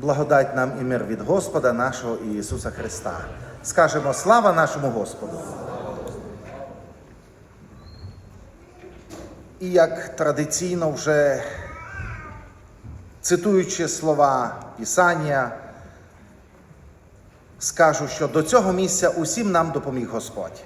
Благодать нам і мир від Господа нашого Ісуса Христа. Скажемо слава нашому Господу. І як традиційно вже цитуючи слова Писання, скажу, що до цього місця усім нам допоміг Господь.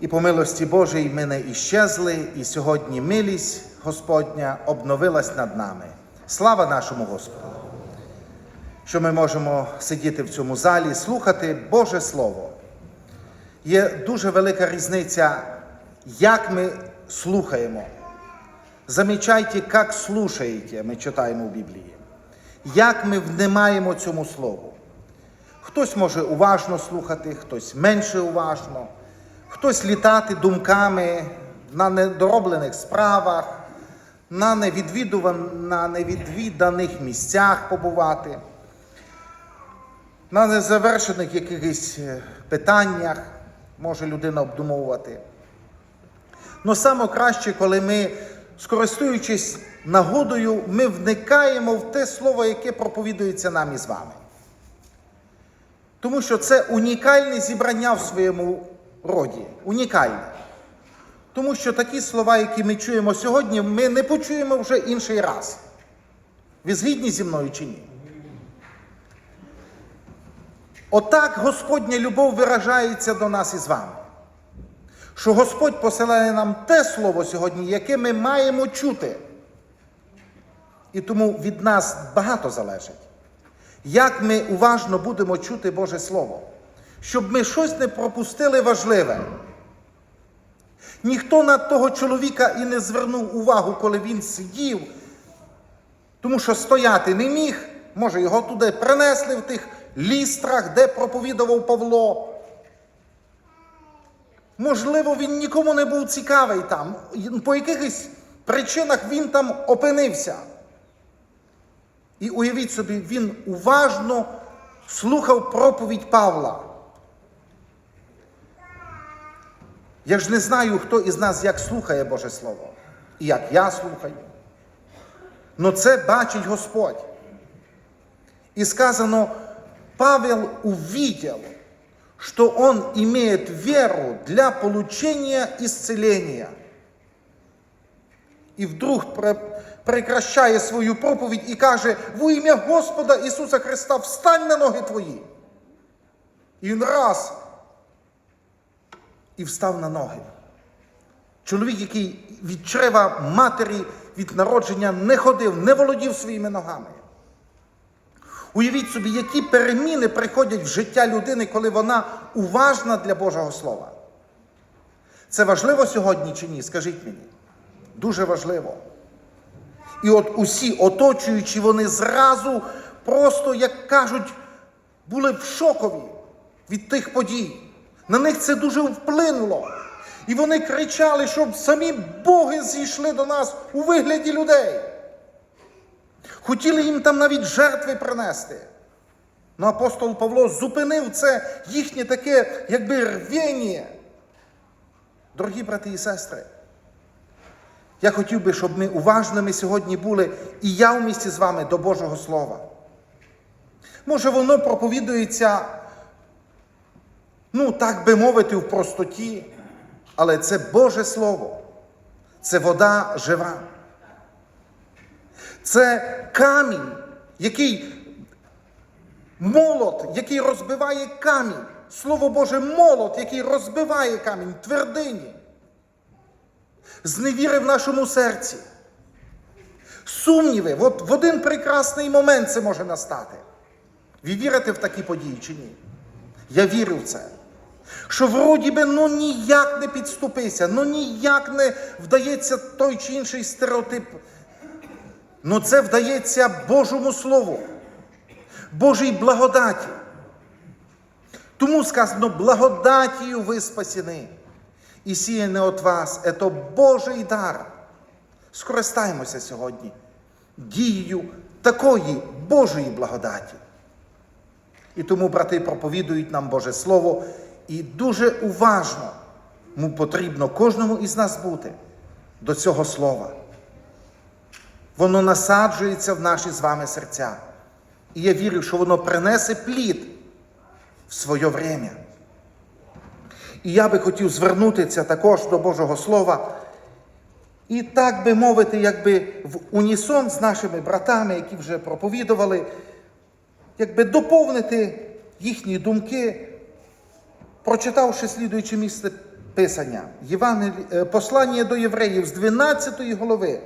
І по милості Божій ми не іщезли, і сьогодні милість Господня обновилась над нами. Слава нашому Господу! Що ми можемо сидіти в цьому залі, слухати Боже Слово. Є дуже велика різниця, як ми слухаємо. Замічайте, як слушаєте, ми читаємо в Біблії, як ми внимаємо цьому слову. Хтось може уважно слухати, хтось менше уважно, хтось літати думками на недороблених справах, на, на невідвіданих місцях побувати, на незавершених якихось е, питаннях може людина обдумовувати. Но саме краще, коли ми, скористуючись нагодою, ми вникаємо в те слово, яке проповідується нам із вами. Тому що це унікальне зібрання в своєму роді. Унікальне. Тому що такі слова, які ми чуємо сьогодні, ми не почуємо вже інший раз. Ви згідні зі мною чи ні? Отак Господня любов виражається до нас із вами. Що Господь посилає нам те слово сьогодні, яке ми маємо чути. І тому від нас багато залежить. Як ми уважно будемо чути Боже Слово, щоб ми щось не пропустили важливе. Ніхто на того чоловіка і не звернув увагу, коли він сидів, тому що стояти не міг. Може, його туди принесли в тих лістрах, де проповідував Павло. Можливо, він нікому не був цікавий там. По якихось причинах він там опинився. І уявіть собі, він уважно слухав проповідь Павла. Я ж не знаю, хто із нас як слухає Боже Слово, і як я слухаю. Но це бачить Господь. И сказано, Павел увидел, что он имеет веру для получения исцеления. І вдруг прекращає свою проповідь і каже: во ім'я Господа Ісуса Христа, встань на ноги твої. І він раз і встав на ноги. Чоловік, який від чрева матері від народження не ходив, не володів своїми ногами. Уявіть собі, які переміни приходять в життя людини, коли вона уважна для Божого Слова. Це важливо сьогодні чи ні? Скажіть мені. Дуже важливо. І от усі оточуючі, вони зразу просто, як кажуть, були в шокові від тих подій. На них це дуже вплинуло. І вони кричали, щоб самі боги зійшли до нас у вигляді людей. Хотіли їм там навіть жертви принести. Ну апостол Павло зупинив це їхнє таке, якби рвіння. Дорогі брати і сестри, я хотів би, щоб ми уважними сьогодні були, і я в місті з вами до Божого Слова. Може, воно проповідується, ну, так би мовити, в простоті, але це Боже Слово, це вода жива. Це камінь, який молот, який розбиває камінь. Слово Боже, молот, який розбиває камінь, твердині. Зневіри в нашому серці. Сумніви, от в один прекрасний момент це може настати. Ви вірите в такі події чи ні? Я вірю в це. Що вроді би ну ніяк не підступися, ну ніяк не вдається той чи інший стереотип. Ну це вдається Божому Слову, Божій благодаті. Тому сказано, благодатію ви спасені. І сіє не от вас, це Божий дар. Скористаємося сьогодні дією такої Божої благодаті. І тому брати проповідують нам Боже Слово, і дуже уважно му потрібно кожному із нас бути до цього слова. Воно насаджується в наші з вами серця. І я вірю, що воно принесе плід в своє время. І я би хотів звернутися також до Божого Слова. І так би мовити, якби в унісон з нашими братами, які вже проповідували, якби доповнити їхні думки, прочитавши слідуюче місце Писання, Євангелі... е, послання до євреїв з 12 голови.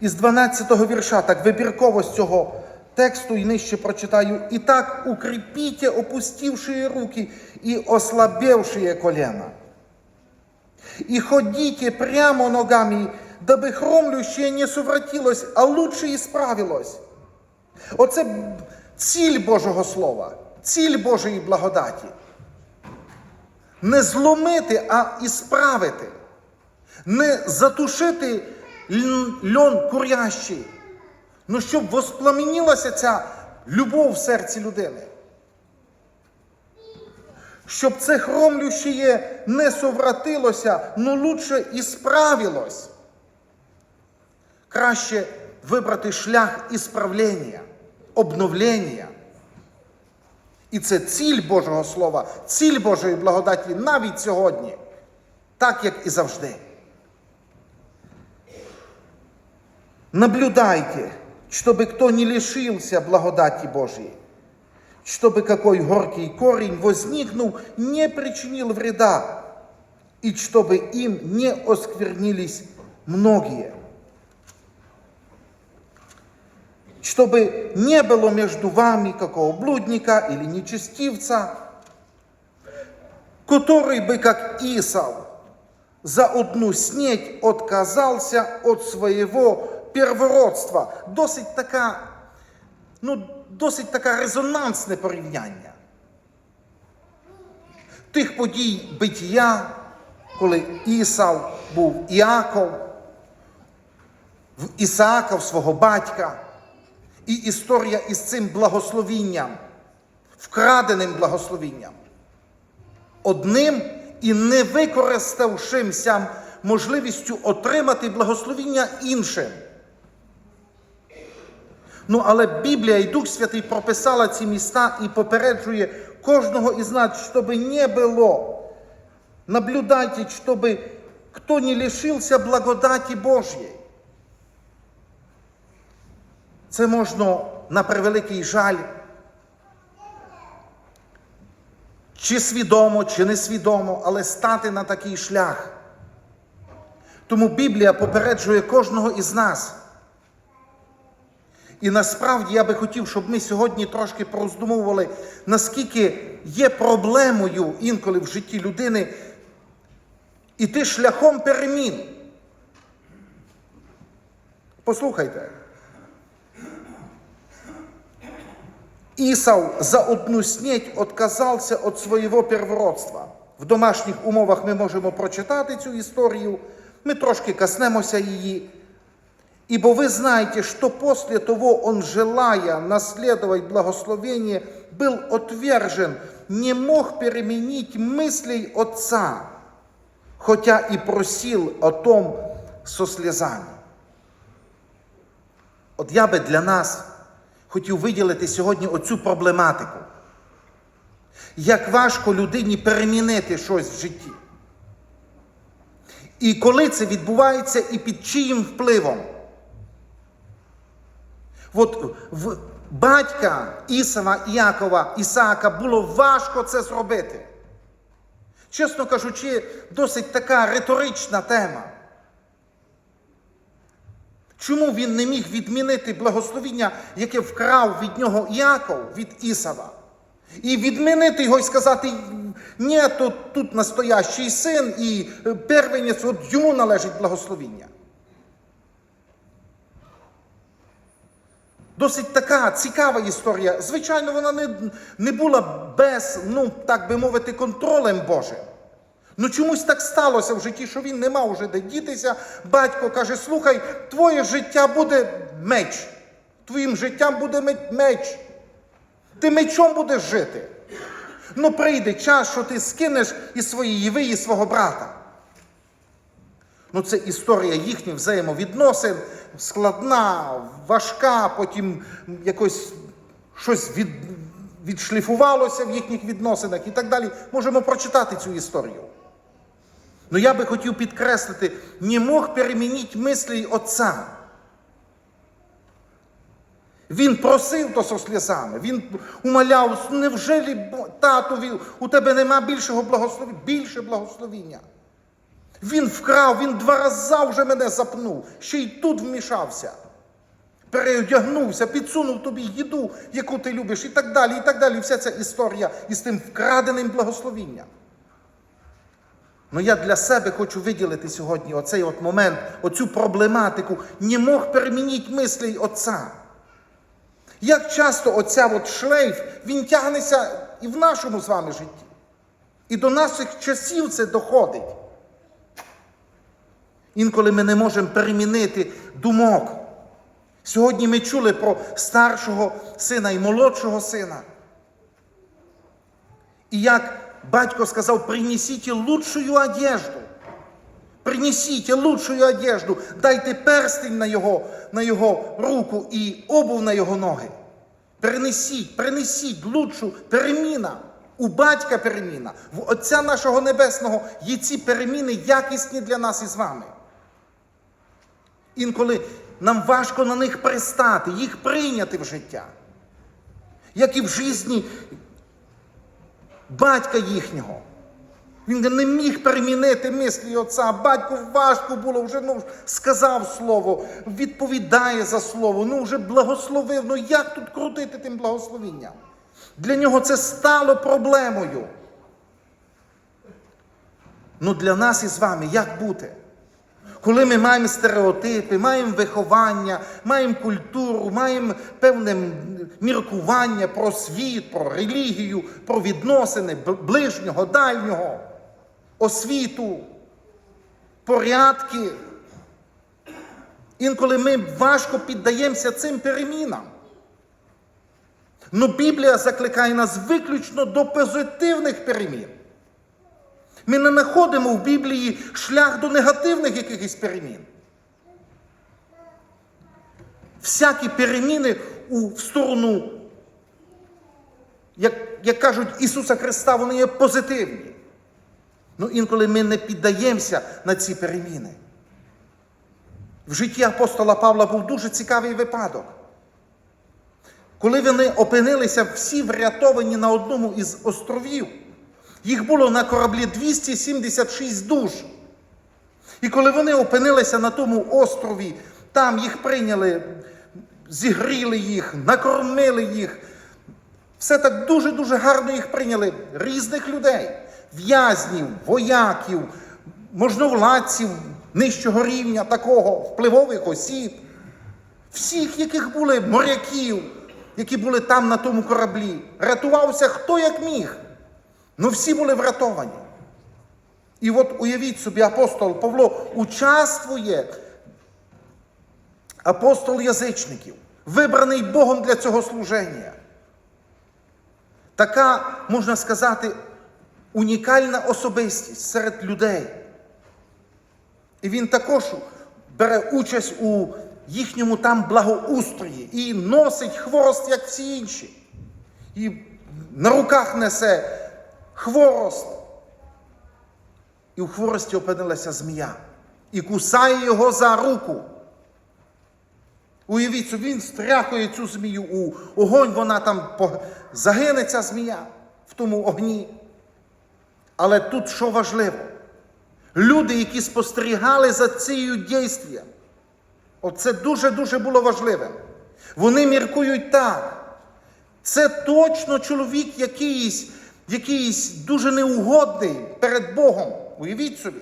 Із 12 вірша, так вибірково з цього тексту і нижче прочитаю. І так укріпіть опустившие руки і ослабевшие колена. И ходите прямо ногами, дабы хромлющее не совратилось, а лучше ісправилось. Оце ціль Божого Слова, ціль Божої благодаті. Не зломити, а ісправити. Не затушити льон курящий. Ну, щоб воспламенілася ця любов в серці людини щоб це хромлющее не совратилося, но лучше і справилось. Краще вибрати шлях ісправлення, обновлення. І це ціль Божого Слова, ціль Божої благодаті навіть сьогодні, так як і завжди. Наблюдайте, чтобы кто не лишился благодати Божьей, чтобы какой горький корень возникнул, не причинил вреда, и чтобы им не осквернились многие. Чтобы не было между вами какого блудника или нечестивца, который бы, как Исав, за одну снеть отказался от своего первородства. Досить така ну, досить таке резонансне порівняння. Тих подій биття, коли Ісав був Іаков, в Ісаака, в свого батька, і історія із цим благословінням, вкраденим благословінням. Одним і не використавшимся можливістю отримати благословіння іншим. Ну, але Біблія і Дух Святий прописала ці міста і попереджує кожного із нас, щоб не було. Наблюдайте, чтобы кто не лишився благодаті Божьей. Це можна на превеликий жаль, чи свідомо, чи несвідомо, але стати на такий шлях. Тому Біблія попереджує кожного із нас. І насправді я би хотів, щоб ми сьогодні трошки пороздумовували, наскільки є проблемою інколи в житті людини іти шляхом перемін. Послухайте. Ісав за одну снеть отказався від свого первородства. В домашніх умовах ми можемо прочитати цю історію, ми трошки коснемося її. Ибо вы знаете, что после того он, желая наследовать благословение, был отвержен, не мог переменить мыслей Отца, хотя и просил о том со слезами. От я би для нас хотів виділити сьогодні оцю проблематику. Як важко людині перемінити щось в житті. І коли це відбувається і під чиїм впливом. От в батька Ісава, Іакова, Ісаака було важко це зробити. Чесно кажучи, досить така риторична тема. Чому він не міг відмінити благословіння, яке вкрав від нього Іаков, від Ісава? І відмінити його і сказати, ні, тут, тут настоящий син і первенець, от йому належить благословіння. Досить така цікава історія. Звичайно, вона не, не була без, ну так би мовити, контролем Божим. Ну чомусь так сталося в житті, що він не мав уже де дітися. Батько каже: слухай, твоє життя буде меч. Твоїм життям буде меч. Ти мечом будеш жити. Ну прийде час, що ти скинеш із своєї ви, і свого брата. Ну, це історія їхніх взаємовідносин, складна, важка, потім якось щось від, відшліфувалося в їхніх відносинах і так далі. Можемо прочитати цю історію. Ну я би хотів підкреслити, не мог перемінити мислі отця. Він просив то со сльозами, він умоляв, невже лі, тату, у тебе нема більшого благословення, більше благословіння. Він вкрав, він два рази вже мене запнув, ще й тут вмішався. Переодягнувся, підсунув тобі їду, яку ти любиш, і так далі, і так далі. Вся ця історія із тим вкраденим благословінням. Ну я для себе хочу виділити сьогодні оцей от момент, оцю проблематику. Не мог перемінити мислей отця. Як часто оця от шлейф, він тягнеться і в нашому з вами житті. І до наших часів це доходить. Інколи ми не можемо перемінити думок. Сьогодні ми чули про старшого сина і молодшого сина. І як батько сказав, принесіть лучшую одежду. Принесіть лучшую одежду, дайте перстень на його, на його руку і обув на його ноги. Принесіть, принесіть лучшу переміна. У батька переміна, в Отця нашого Небесного є ці переміни якісні для нас із вами. Інколи нам важко на них пристати, їх прийняти в життя. Як і в житті батька їхнього. Він не міг перемінити мислі отця. Батьку важко було, вже ну, сказав слово, відповідає за слово, ну вже благословив. Ну як тут крутити тим благословінням? Для нього це стало проблемою. Ну для нас із вами як бути? Коли ми маємо стереотипи, маємо виховання, маємо культуру, маємо певне міркування про світ, про релігію, про відносини ближнього, дальнього, освіту, порядки. Інколи ми важко піддаємося цим перемінам. Но Біблія закликає нас виключно до позитивних перемін. Ми не знаходимо в Біблії шлях до негативних якихось перемін. Всякі переміни у, в сторону, як, як кажуть Ісуса Христа, вони є позитивні. Ну інколи ми не піддаємося на ці переміни. В житті апостола Павла був дуже цікавий випадок. Коли вони опинилися всі врятовані на одному із островів, їх було на кораблі 276 душ. І коли вони опинилися на тому острові, там їх прийняли, зігріли їх, накормили їх. Все так дуже-дуже гарно їх прийняли. Різних людей, в'язнів, вояків, можновладців нижчого рівня, такого, впливових осіб, всіх, яких були моряків, які були там на тому кораблі. Рятувався хто як міг. Ну всі були врятовані. І от уявіть собі, апостол Павло участвує, апостол язичників, вибраний Богом для цього служення. Така, можна сказати, унікальна особистість серед людей. І він також бере участь у їхньому там благоустрої і носить хворост, як всі інші. І на руках несе хворост. І в хворості опинилася змія. І кусає його за руку. Уявіть він стряхує цю змію у огонь, вона там загине ця змія в тому огні. Але тут що важливо? Люди, які спостерігали за цією дійством, оце дуже-дуже було важливим. Вони міркують так. Це точно чоловік якийсь, якийсь дуже неугодний перед Богом. Уявіть собі.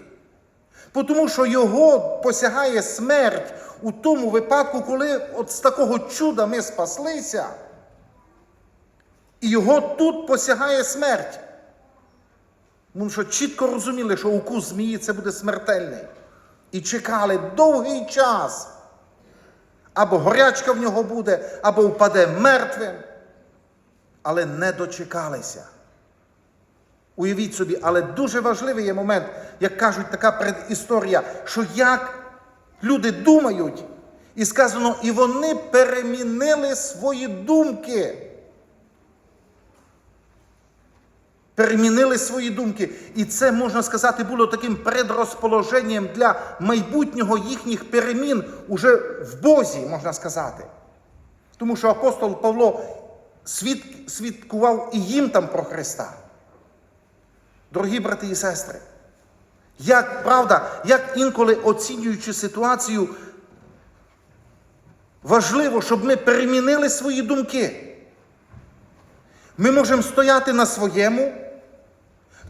Тому що його посягає смерть у тому випадку, коли от з такого чуда ми спаслися, і його тут посягає смерть. Тому що чітко розуміли, що укус змії це буде смертельний. І чекали довгий час. Або горячка в нього буде, або впаде мертвим. Але не дочекалися. Уявіть собі, але дуже важливий є момент, як кажуть, така предісторія, що як люди думають, І сказано, і вони перемінили свої думки. Перемінили свої думки. І це, можна сказати, було таким предрозположенням для майбутнього їхніх перемін уже в Бозі, можна сказати. Тому що апостол Павло свідкував і їм там про Христа. Дорогі брати і сестри, як правда, як інколи оцінюючи ситуацію, важливо, щоб ми перемінили свої думки. Ми можемо стояти на своєму,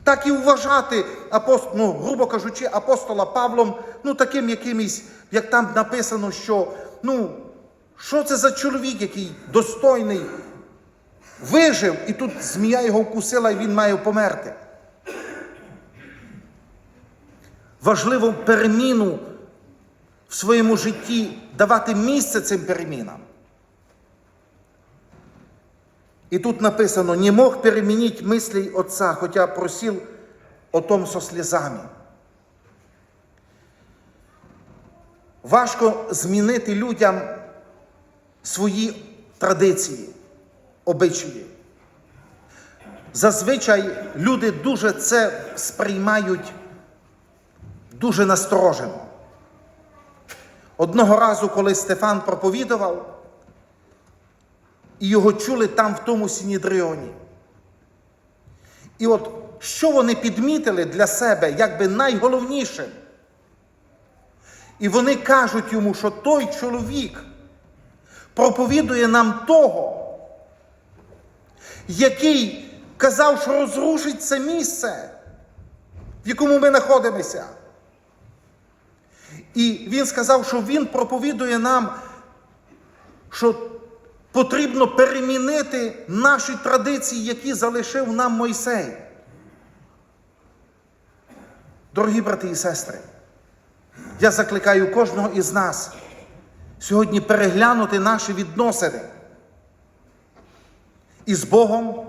так і вважати, апост... ну, грубо кажучи, апостола Павлом, ну таким якимось, як там написано, що ну, що це за чоловік, який достойний, вижив, і тут змія його вкусила, і він має померти. Важливо переміну в своєму житті давати місце цим перемінам. І тут написано, не мог перемінить мислей Отца, хотя просил о том со слезами. Важко змінити людям свої традиції, обичаї. Зазвичай люди дуже це сприймають дуже насторожено. Одного разу, коли Стефан проповідував, і його чули там, в тому Сінідріоні. І от що вони підмітили для себе, якби найголовнішим? І вони кажуть йому, що той чоловік проповідує нам того, який казав, що розрушить це місце, в якому ми знаходимося. І він сказав, що він проповідує нам, що потрібно перемінити наші традиції, які залишив нам Мойсей. Дорогі брати і сестри, я закликаю кожного із нас сьогодні переглянути наші відносини із Богом,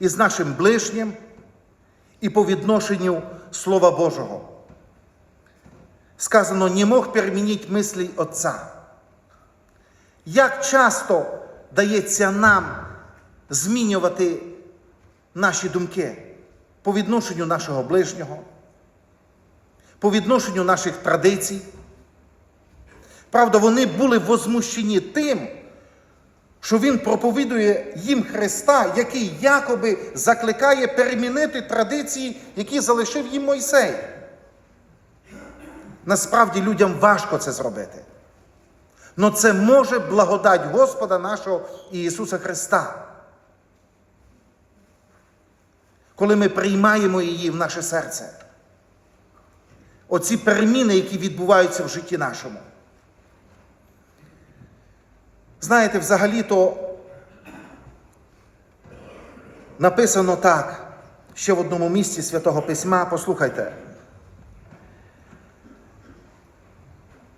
і з нашим ближнім, і по відношенню Слова Божого. Сказано, не мог перемінити мислі Отця. Як часто дається нам змінювати наші думки по відношенню нашого ближнього, по відношенню наших традицій? Правда, вони були возмущені тим, що Він проповідує їм Христа, який якоби закликає перемінити традиції, які залишив їм Мойсей. Насправді людям важко це зробити. Но це може благодать Господа нашого Ісуса Христа. Коли ми приймаємо її в наше серце. Оці переміни, які відбуваються в житті нашому. Знаєте, взагалі-то написано так, ще в одному місці Святого Письма, послухайте.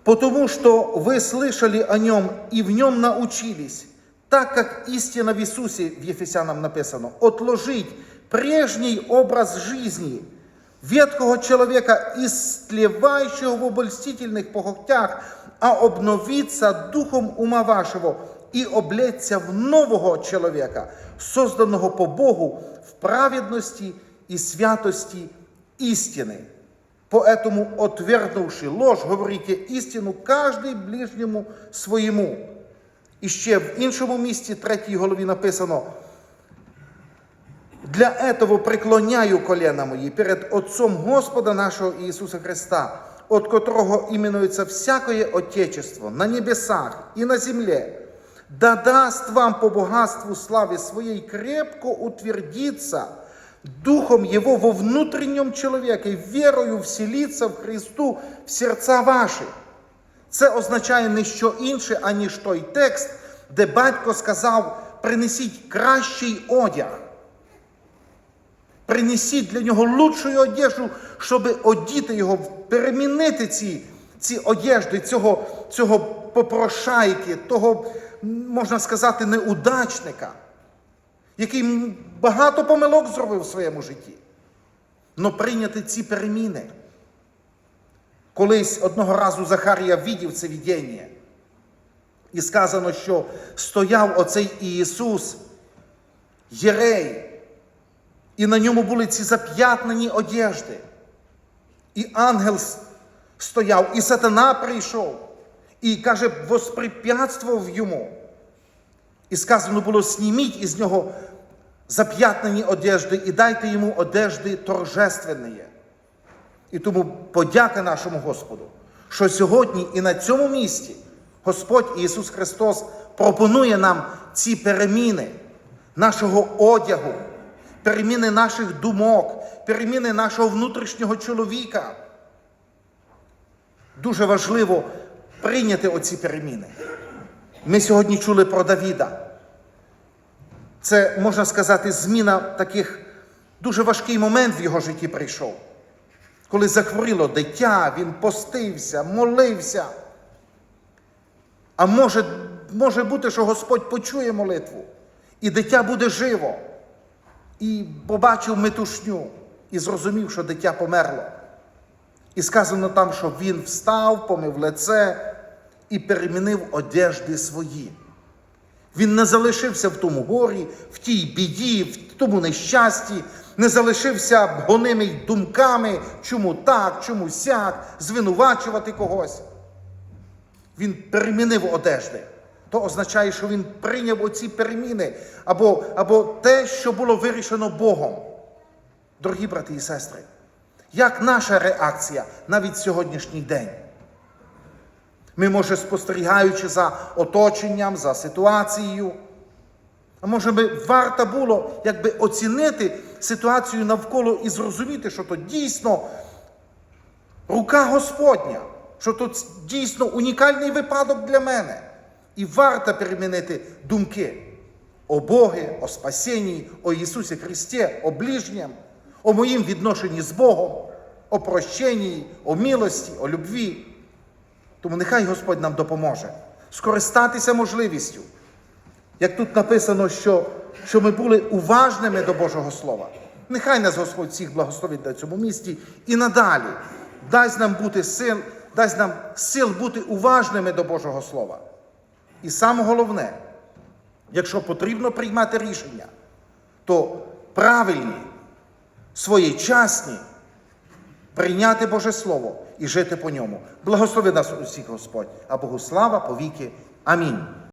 Потому что вы слышали о нем и в нем научились, так как истина в Иисусе, в Ефесянам написано, отложить прежний образ жизни ветхого человека, истлевающего в обольстительных похотях, а обновиться духом ума вашего и облечься в нового человека, созданного по Богу в праведности и святости истины. Поэтому, отвергнувши ложь, говорите істину каждый ближньому своєму. І ще в іншому місці, третій голові написано: для этого преклоняю колена мої перед Отцом Господа нашого Ісуса Христа, от котрого іменується всякое Отечество на небесах і на землі, да даст вам по богатству слави своей крепко утвердиться – Духом Его во внутреннем человеке, вірою вселиться в Христу в серця ваші. Це означає не що інше, аніж той текст, де батько сказав: принесіть кращий одяг. Принесіть для нього лучшу одежу, щоб одіти його, перемінити ці ці одежди, цього цього попрошайки, того, можна сказати, неудачника який багато помилок зробив в своєму житті. Но прийняти ці переміни. Колись одного разу Захарія видів це видіння. І сказано, що стояв оцей Ісус, Єрей, і на ньому були ці зап'ятнені одежди. І ангел стояв, і сатана прийшов, і каже, воспрепятствував йому. І сказано було: сніміть із нього зап'ятнені одежди і дайте йому одежди торжественні. І тому подяка нашому Господу, що сьогодні і на цьому місці Господь Ісус Христос пропонує нам ці переміни нашого одягу, переміни наших думок, переміни нашого внутрішнього чоловіка. Дуже важливо прийняти оці переміни. Ми сьогодні чули про Давіда. Це, можна сказати, зміна таких дуже важкий момент в його житті прийшов. Коли захворіло дитя, він постився, молився. А може, може бути, що Господь почує молитву, і дитя буде живо. І побачив метушню, і зрозумів, що дитя померло. І сказано там, що він встав, помив лице і перемінив одежди свої. Він не залишився в тому горі, в тій біді, в тому нещасті, не залишився гонимий думками, чому так, чому сяк, звинувачувати когось. Він перемінив одежди. То означає, що він прийняв оці переміни або, або те, що було вирішено Богом. Дорогі брати і сестри, як наша реакція навіть сьогоднішній день? Ми, може, спостерігаючи за оточенням, за ситуацією, а може би варто було якби оцінити ситуацію навколо і зрозуміти, що то дійсно рука Господня, що то дійсно унікальний випадок для мене. І варто перемінити думки о Богі, о спасінні, о Ісусі Христі, о ближнім, о моїм відношенні з Богом, о прощенні, о милості, о любві. Тому нехай Господь нам допоможе скористатися можливістю. Як тут написано, що, що ми були уважними до Божого Слова. Нехай нас Господь всіх благословить на цьому місці і надалі дасть нам бути сил, дасть нам сил бути уважними до Божого Слова. І саме головне, якщо потрібно приймати рішення, то правильні, своєчасні прийняти Боже Слово і жити по ньому. Благослови нас усіх Господь, а Богу слава повіки. Амінь.